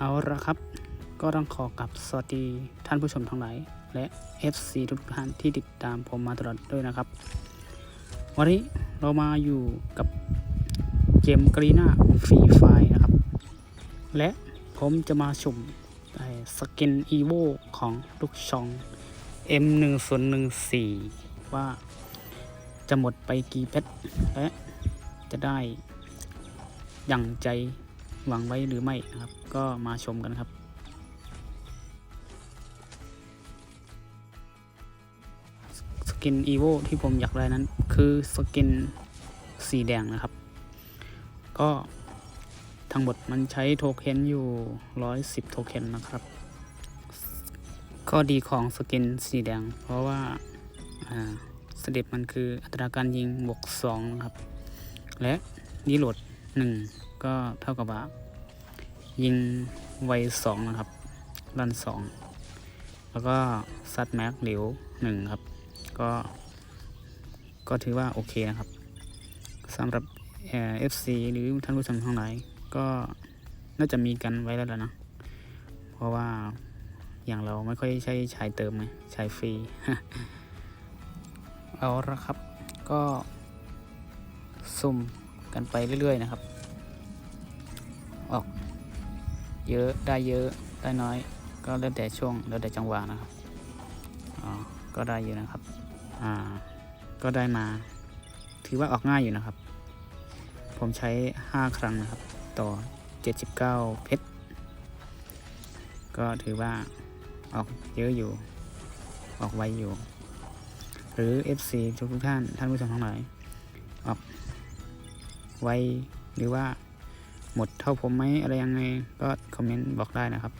เอาละครับ ก็ต้องขอกับสวัสดีท่านผู้ชมทั้งหลาย และ FC ทุกท่านที่ติดตามผมมาตลอดด้วยนะครับ วันนี้เรามาอยู่กับเกมกรีนาฟรีไฟนะครับ และผมจะมาชมสกินอีโวของลูกชอง M1014 ว่าจะหมดไปกี่เพชรและจะได้อย่างใจหวังไว้หรือไม่นะครับ ก็มาชมกันครับสกินอีโวที่ผมอยากได้นั้น คือสกินสีแดงนะครับ ก็ทั้งหมดมันใช้โทเค็นอยู่ 110 โทเค็นนะครับ ข้อดีของสกินสีแดง เพราะว่าอ่าสเต็ปมันคืออัตราการยิงบวก2นะครับ และรีโหลด 1 ก็เท่ากับว่า ยิงไว2นะครับรัน2แล้วก็ซัดแม็กเหลว1ครับ ก็ก็ถือว่าโอเคนะครับสำหรับเอฟซีหรือท่านผู้ชมทั้งหลายก็น่าจะมีกันไว้แล้วล่ะนะ เพราะว่าอย่างเราไม่ค่อยใช้ใช้เติมไงใช้ฟรี เอาละครับ ก็สุ่มกันไปเรื่อย ๆ นะครับ ออก เยอะได้เยอะได้น้อย ก็แล้วแต่ช่วงแล้วแต่จังหวะนะครับอ๋อก็ได้อยู่นะครับอ่าก็ได้มา ถือว่าออกง่ายอยู่นะครับ ผมใช้ 5 ครั้งนะครับ ต่อ 79 เพชร ก็ถือว่าออกเยอะอยู่ ออกไวอยู่ หรือ FC ทุกทุกท่านท่านผู้ชมทั้งหลายออกไวหรือว่า หมดเท่าผมไหมอะไรยังไงก็คอมเมนต์บอกได้นะครับ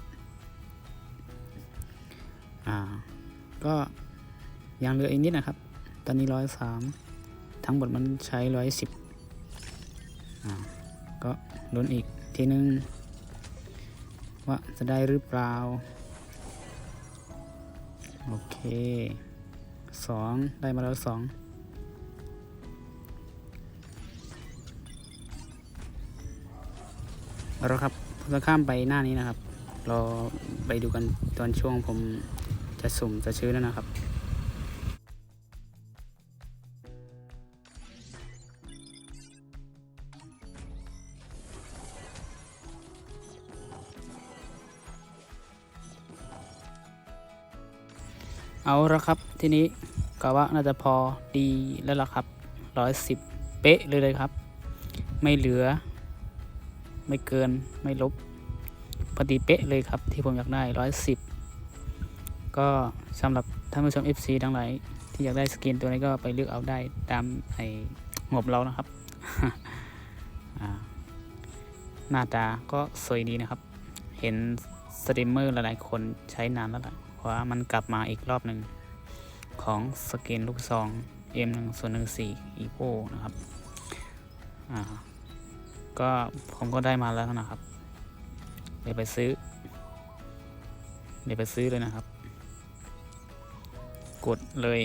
อ่า ก็ยังเหลืออีกนิดนะครับ ตอนนี้ร้อยสามทั้งหมดมันใช้ร้อยสิบอ่า ก็ลุ้นอีกทีนึง ว่าจะได้หรือเปล่า โอเคสองได้มาแล้วสอง เอาครับผมจะข้ามไปหน้านี้นะครับ เราไปดูกันตอนช่วงผมจะสุ่มจะชื้อแล้วนะครับเอาละครับ ทีนี้กะว่าน่าจะพอดีแล้วล่ะครับร้อยสิบเป๊ะเลยเลยครับ ไม่เหลือ ไม่เกินไม่ลบพอดีเป๊ะเลยครับที่ผมอยากได้ร้อยสิบก็สำหรับท่านผู้ชม FC ทั้งหลายที่อยากได้สกินตัวนี้ก็ไปเลือกเอาได้ตามไอ้งบเรานะครับอ่าหน้าตาก็สวยดีนะครับ เห็นสตรีมเมอร์หลายๆ คนใช้นานแล้วล่ะเพราะว่ามันกลับมาอีกรอบหนึ่งของสกินลูกซอง M 1 0 1 4 e p o นะครับ อ่า ก็ผมก็ได้มาแล้วนะครับ เดี๋ยวไปซื้อ เดี๋ยวไปซื้อเลยนะครับ กดเลย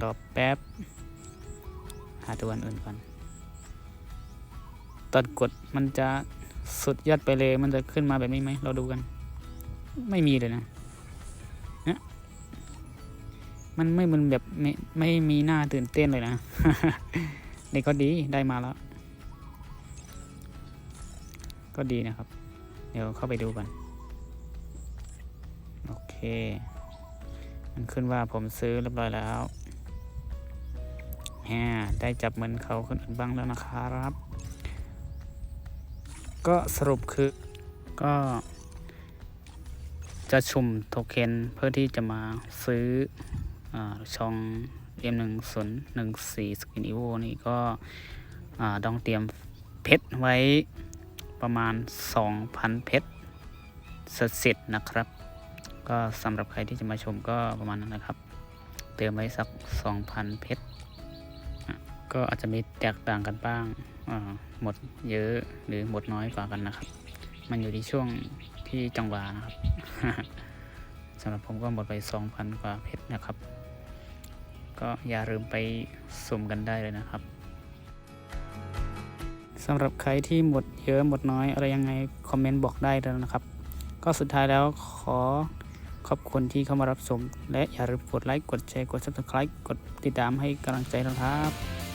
รอแป๊บ หาตัวอื่นก่อนตอนกดมันจะสุดยอดไปเลย มันจะขึ้นมาแบบนี้ไหม เราดูกัน ไม่มีเลยนะเนี่ย มันไม่มันแบบไม่ไม่มีหน้าตื่นเต้นเลยนะนี่ก็ดีได้มาแล้ว ก็ดีนะครับ เดี๋ยวเข้าไปดูกัน โอเค มันขึ้นว่าผมซื้อเรียบร้อยแล้วแฮได้จับเหมือนเขาคนอื่นบ้างแล้วนะครับ ก็สรุปคือก็จะชุมโทเค็นเพื่อที่จะมาซื้อ ช่อง M1014 สกินอีโวนี่ก็อ่าต้องเตรียมเพชรไว้ประมาณ 2,000 เพชรเสร็จนะครับ ก็สำหรับใครที่จะมาชมก็ประมาณนั้นนะครับ เติมไว้สัก 2,000 เพชรก็อาจจะมีแตกต่างกันบ้างหมดเยอะหรือหมดน้อยกว่ากันนะครับ มันอยู่ที่ช่วงที่จังหวะนะครับสำหรับผมก็หมดไป 2,000 กว่าเพชรนะครับ ก็อย่าลืมไปสุ่มกันได้เลยนะครับสำหรับใครที่หมดเยอะหมดน้อยอะไรยังไงคอมเมนต์บอกได้แล้วนะครับ ก็สุดท้ายแล้วขอขอบคุณที่เข้ามารับชมและอย่าลืมกดไลค์กดแชร์กด subscribe กดติดตามให้กำลังใจนะครับ